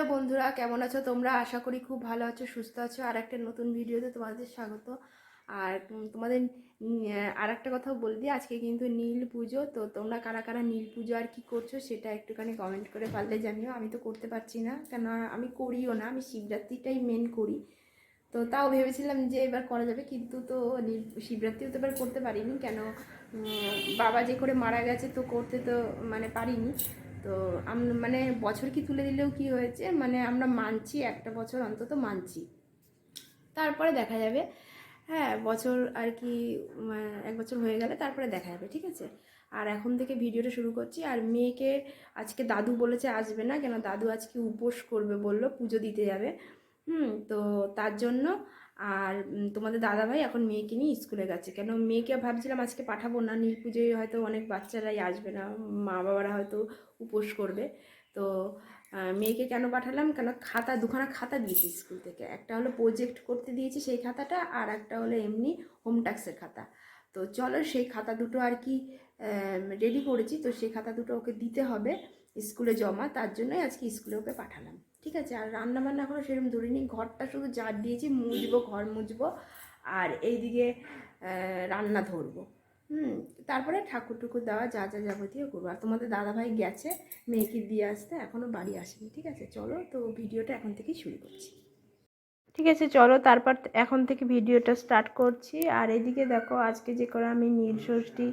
Hello বন্ধুরা, কেমন আছো তোমরা? আশা করি খুব ভালো আছো, সুস্থ আছো। আর একটা নতুন ভিডিওতে তোমাদের স্বাগত। আর তোমাদের আর একটা কথা বলে আজকে কিন্তু নীল পুজো। তো তোমরা কারা কারা নীল পুজো আর কি করছ সেটা একটুখানি কমেন্ট করে পারলে জানিও। আমি তো করতে পারছি না, কেন আমি করিও না। আমি শিবরাত্রিটাই মেন করি। তো তাও ভেবেছিলাম যে এবার করা যাবে, কিন্তু তো নীল, শিবরাত্রিও তো এবার করতে পারিনি। কেন বাবা যে করে মারা গেছে তো করতে তো মানে পারিনি। তো মানে বছর কি তুলে দিলেও কি হয়েছে? মানে আমরা মানছি, একটা বছর অন্তত মানছি। তারপরে দেখা যাবে। হ্যাঁ বছর আর কি এক বছর হয়ে গেলে তারপরে দেখা যাবে, ঠিক আছে? আর এখন থেকে ভিডিওটা শুরু করছি। আর মেয়েকে আজকে দাদু বলেছে আসবে না, কেন দাদু আজকে উপোস করবে বলল, পুজো দিতে যাবে। হুম, তো তার জন্য আর তোমাদের দাদাভাই এখন মেয়েকে নিয়ে স্কুলে গেছে। কেন মেয়েকে ভাবছিলাম আজকে পাঠাবো না নীল পুজোয় হয়তো অনেক বাচ্চারাই আসবে না মা বাবারা হয়তো উপোস করবে। তো মেয়েকে কেন পাঠালাম? কেন খাতা, দুখানা খাতা দিয়েছি স্কুল থেকে। একটা হলো প্রজেক্ট করতে দিয়েছি সেই খাতাটা, আর একটা হলো এমনি হোম ট্যাক্সের খাতা। তো চলো সেই খাতা দুটো আর কি রেডি করেছি। তো সেই খাতা দুটো ওকে দিতে হবে, স্কুলে জমা, তার জন্যই আজকে স্কুলে ওকে পাঠালাম। ঠিক আছে? আর রান্না বান্না এখনও সেরকম ধরিনি। ঘরটা শুধু ঝাড় দিয়েছি মুছবো ঘর মুছবো আর এইদিকে রান্না ধরবো। হুম, তারপরে ঠাকুর টুকুর দেওয়া যা যা যাবতীয় করব। আর তোমাদের দাদাভাই গেছে মেয়েকে দিয়ে আসতে এখনও বাড়ি আসেনি, ঠিক আছে? চলো, তো ভিডিওটা এখন থেকেই শুরু করছি। ঠিক আছে, চলো, তারপর এখন থেকে ভিডিওটা স্টার্ট করছি। আর এদিকে দেখো, আজকে যে করে আমি নীল ষষ্ঠী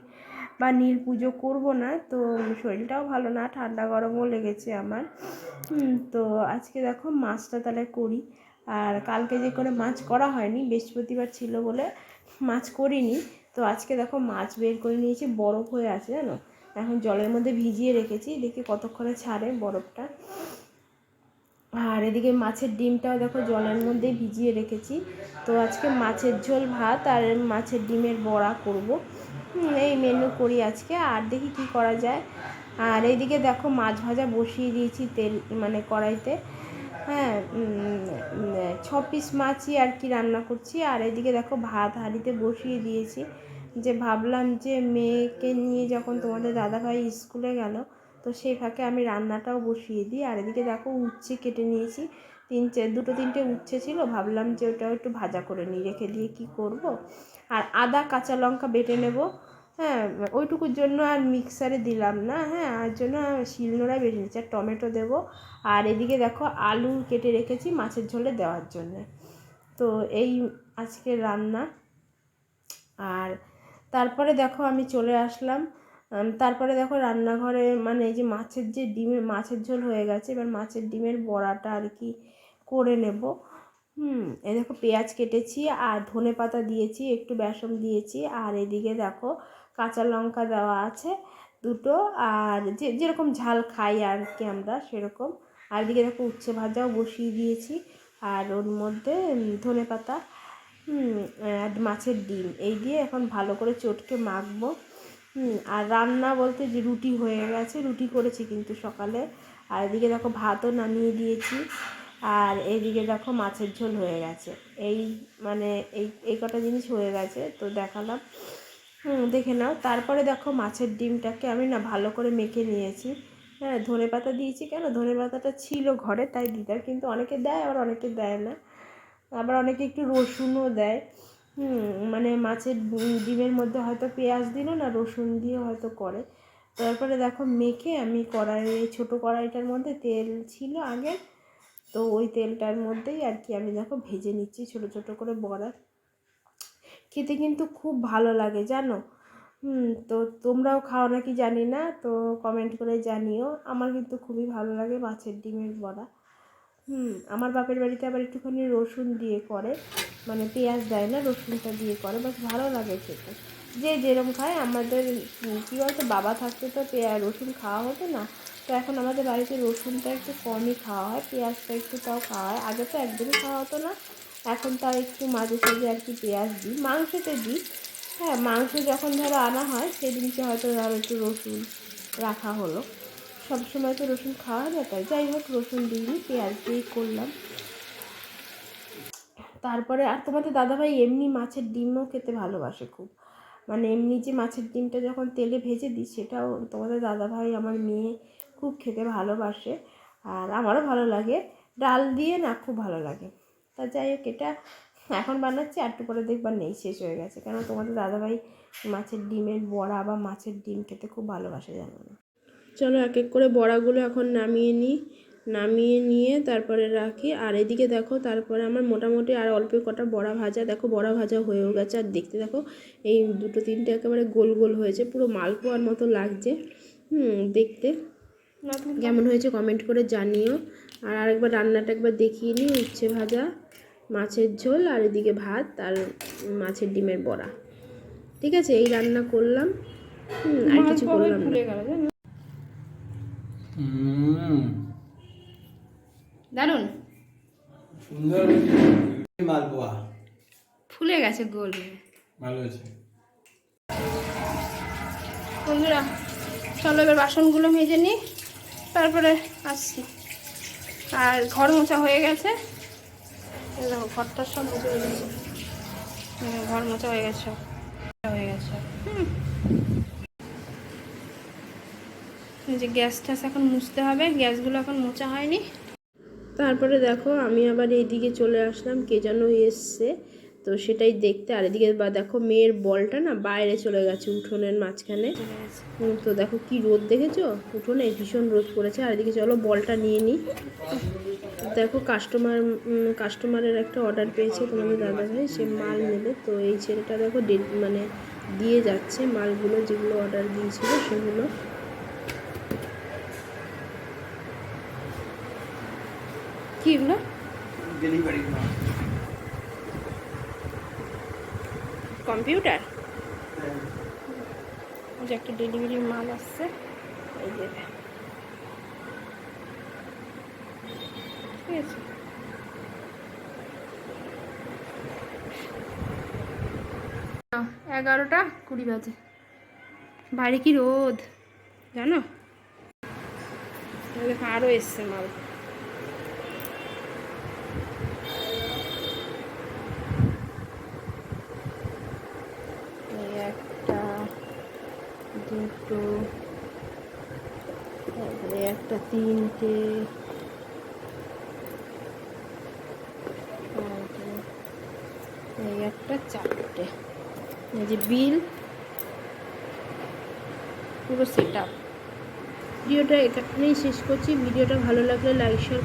বা নীল পুজো করব না, তো শরীরটাও ভালো না, ঠান্ডা গরমও লেগেছে আমার। তো আজকে দেখো মাছটা তাহলে করি। আর কালকে যে করে মাছ করা হয়নি, বৃহস্পতিবার ছিল বলে মাছ করিনি। তো আজকে দেখো মাছ বের করে নিয়েছি, বরফ হয়ে আছে জানো? এখন জলের মধ্যে ভিজিয়ে রেখেছি, দেখি কতক্ষণে ছাড়ে বরফটা। আর এদিকে মাছের ডিমটাও দেখো জলের মধ্যে ভিজিয়ে রেখেছি। তো আজকে মাছের ঝোল ভাত আর মাছের ডিমের বড়া করব। এই মেনু করি আজকে, আর দেখি কি করা যায়। আর এইদিকে দেখো মাছ ভাজা বসিয়ে দিয়েছি তেল মানে কড়াইতে। হ্যাঁ ছ পিস মাছই আর কি রান্না করছি। আর এদিকে দেখো ভাত হাঁড়িতে বসিয়ে দিয়েছি। যে ভাবলাম যে মেয়েকে নিয়ে যখন তোমাদের দাদাভাই স্কুলে গেল, তো সেই ফাঁকে আমি রান্নাটাও বসিয়ে দিই। আর এদিকে দেখো উচ্ছে কেটে নিয়েছি। তিন দুটো তিনটে উচ্ছে ছিল, ভাবলাম যে ওটাও একটু ভাজা করে নিই, রেখে দিয়ে কি করব? আর আদা, কাঁচা লঙ্কা বেটে নেব। হ্যাঁ ওইটুকুর জন্য আর মিক্সারে দিলাম না হ্যাঁ আর জন্য শিলনোড়ায় বেটে নিচ্ছি আর টমেটো দেবো। আর এদিকে দেখো, আলু কেটে রেখেছি মাছের ঝোলে দেওয়ার জন্যে। তো এই আজকে রান্না। আর তারপরে দেখো, আমি চলে আসলাম। তারপরে দেখো, রান্নাঘরে মানে এই যে মাছের যে ডিমের, মাছের ঝোল হয়ে গেছে, এবার মাছের ডিমের বড়াটা আর কি করে নেব। হুম, এই দেখো পেঁয়াজ কেটেছি আর ধনে পাতা দিয়েছি, একটু বেসন দিয়েছি। আর এদিকে দেখো কাঁচা লঙ্কা দেওয়া আছে দুটো। আর যে, যেরকম ঝাল খাই আর কি আমরা, সেরকম। আর এদিকে দেখো উচ্ছে ভাজাও বসিয়ে দিয়েছি। আর ওর মধ্যে ধনে পাতা আর মাছের ডিম। এই দিয়ে এখন ভালো করে চটকে মাখবো। আর রান্না বলতে যে রুটি হয়ে গেছে, রুটি করেছি কিন্তু সকালে। আর এদিকে দেখো ভাতও নামিয়ে দিয়েছি। আর এদিকে দেখো মাছের ঝোল হয়ে গেছে। এই মানে এই এই কটা জিনিস হয়ে গেছে, তো দেখালাম। দেখে নাও। তারপরে দেখো মাছের ডিমটাকে আমি না ভালো করে মেখে নিয়েছি। হ্যাঁ ধনে পাতা দিয়েছি কেন? ধনে পাতাটা ছিল ঘরে, তাই দিতাম, কিন্তু অনেকে দেয়, আবার অনেকে দেয় না। আবার অনেকে একটু রসুনও দেয়। মানে মাছের ডিমের মধ্যে হয়তো পেঁয়াজ দিল না, রসুন দিয়ে হয়তো করে। তারপরে দেখো মেখে আমি কড়াই ছোটো কড়াইটার মধ্যে তেল ছিল আগে। তো ওই তেলটার মধ্যেই আর কি আমি দেখো ভেজে নিচ্ছি ছোটো ছোটো করে বড়া। খেতে কিন্তু খুব ভালো লাগে, জানো? হুম, তো তোমরাও খাও নাকি জানি না, তো কমেন্ট করে জানিও। আমার কিন্তু খুবই ভালো লাগে মাছের ডিমের বড়া। হুম, আমার বাপের বাড়িতে আবার একটুখানি রসুন দিয়ে করে মানে পেঁয়াজ দেয় না, রসুনটা দিয়ে করে বাস ভালো লাগে খেতে। যে যেরকম খায়, আমাদের, কী বলতো, বাবা থাকতে তো পেঁয়াজ রসুন খাওয়া হতো না। তো এখন আমাদের বাড়িতে রসুনটা একটু কমই খাওয়া হয়, পেঁয়াজটা একটু তাও খাওয়া হয়। আগে তো একদমই খাওয়া হতো না, এখন তাও একটু মাঝে সাঝে আর কি পেঁয়াজ দিই, মাংসতে দিই। হ্যাঁ মাংস যখন ধরো আনা হয়, সেদিনকে হয়তো ধরো একটু রসুন রাখা হলো। সব সময় তো রসুন খাওয়া যায় তাই। যাই হোক, রসুন দিইনি, পেঁয়াজ দিয়েই করলাম। তারপরে আর তোমাদের দাদাভাই এমনি মাছের ডিমও খেতে ভালোবাসে খুব। মানে এমনি যে মাছের ডিমটা যখন তেলে ভেজে দিই, সেটাও তোমাদের দাদাভাই, আমার মেয়ে খুব খেতে ভালোবাসে আর আমারও ভালো লাগে। ডাল দিয়ে না খুব ভালো লাগে। তা যাই হোক, এটা এখন বানাচ্ছি, আর একটু পরে দেখবার নেই, শেষ হয়ে গেছে। কেন তোমাদের দাদাভাই মাছের ডিমের বড়া বা মাছের ডিম খেতে খুব ভালোবাসে, জানো না। চলো এক এক করে বড়াগুলো এখন নামিয়ে নিই। নামিয়ে নিয়ে তারপরে রাখি। আর এদিকে দেখো, তারপরে আমার মোটামুটি আর অল্প কটা বড়া ভাজা। দেখো, বড়া ভাজা হয়েও গেছে। আর দেখতে দেখো, এই দুটো তিনটে একেবারে গোল গোল হয়েছে। পুরো মালপোয়ার মতো লাগছে। হুম, দেখতে। কেমন হয়েছে কমেন্ট করে জানিও। আর আরেকবার রান্নাটা একবার দেখিয়ে নিই উচ্ছে ভাজা মাছের ঝোল আর এদিকে ভাত আর মাছের ডিমের বড়া। ঠিক আছে এই রান্না করলাম। আর কিছু করলাম দারুণ মালপোয়া ফুলে গেছে গোল। ভালো হয়েছে। বন্ধুরা চলো এবার বাসনগুলো মেজে নিই। তারপরে আসছি। আর ঘর মোছা হয়ে গেছে। দেখো ঘরটার সব মুছে হয়ে গেছে। ঘর মোছা হয়ে গেছে হয়ে গেছে। যে গ্যাস ট্যাস এখন মুছতে হবে, গ্যাসগুলো এখন মোছা হয়নি। তারপরে দেখো, আমি আবার এইদিকে চলে আসলাম, কে যেন এসছে। তো সেটাই দেখতে। আর এদিকে বা দেখো মেয়ের বলটা না বাইরে চলে গেছে উঠোনের মাঝখানে। তো দেখো কি রোদ দেখেছ? উঠোনে ভীষণ রোদ পড়েছে। আর এদিকে চলো বলটা নিয়ে নিই। দেখো কাস্টমার কাস্টমারের একটা অর্ডার পেয়েছে তোমাদের দাদা ভাই সে মাল নেবে। তো এই ছেলেটা দেখো মানে দিয়ে যাচ্ছে মালগুলো যেগুলো অর্ডার দিয়েছিল সেগুলো। কি এগুলো? Delivery computer? ওই যে একটা ডেলিভারি মাল আসছে। এই যে। ঠিক আছে। এগারোটা কুড়ি বাজে। বাইরে কি রোদ? জানো? আরও এসছে মাল এই একটা দুটো একটা তিনটে। এই একটা চারটে। এই যে বিল, পুরো সেট আপ ভিডিওটা এখানেই শেষ করছি। ভিডিওটা ভালো লাগলে লাইক শেয়ার